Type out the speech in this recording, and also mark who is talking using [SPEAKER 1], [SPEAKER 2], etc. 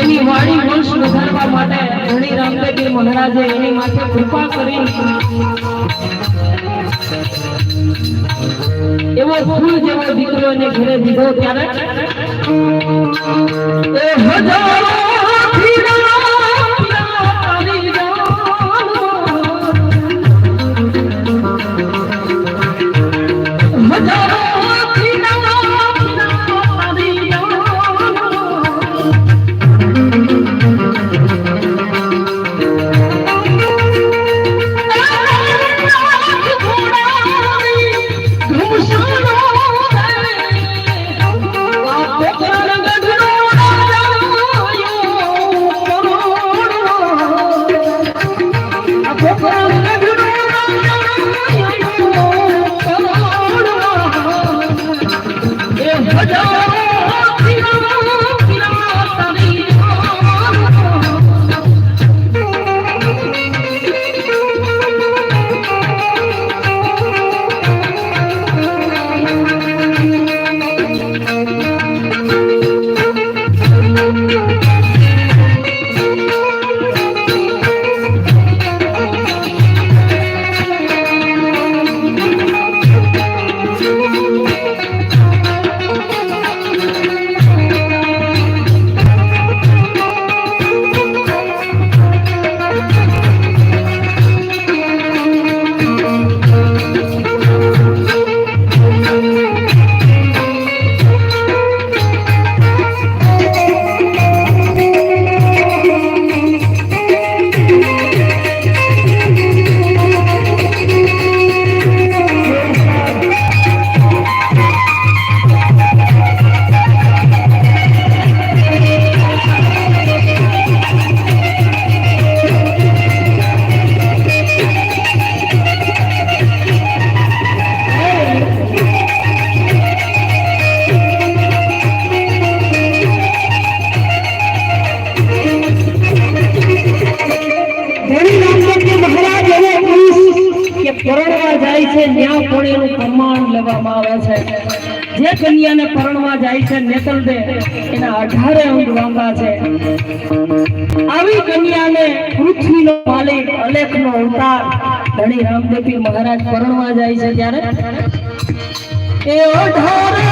[SPEAKER 1] એની વાણી વંશ વધારવા માટે ધણી રામદેવજી મહારાજે એની માથે કૃપા કરી. એવો ફૂલ જેવો દીકરીઓને ઘરે દીધો ત્યારે. એ હજારો
[SPEAKER 2] પરણવા જાય છે, ત્યાં પણ એનું પ્રમાણ લેવામાં આવે છે. જે કન્યાને પરણવા જાય છે, નેતલ દે, એના અઢારે અંગ વાંગા છે. આવી કન્યાને પૃથ્વીનો માલિક અલેખનો અવતાર ધણી રામદેવી મહારાજ પરણવા જાય છે ત્યારે. એ અઢારે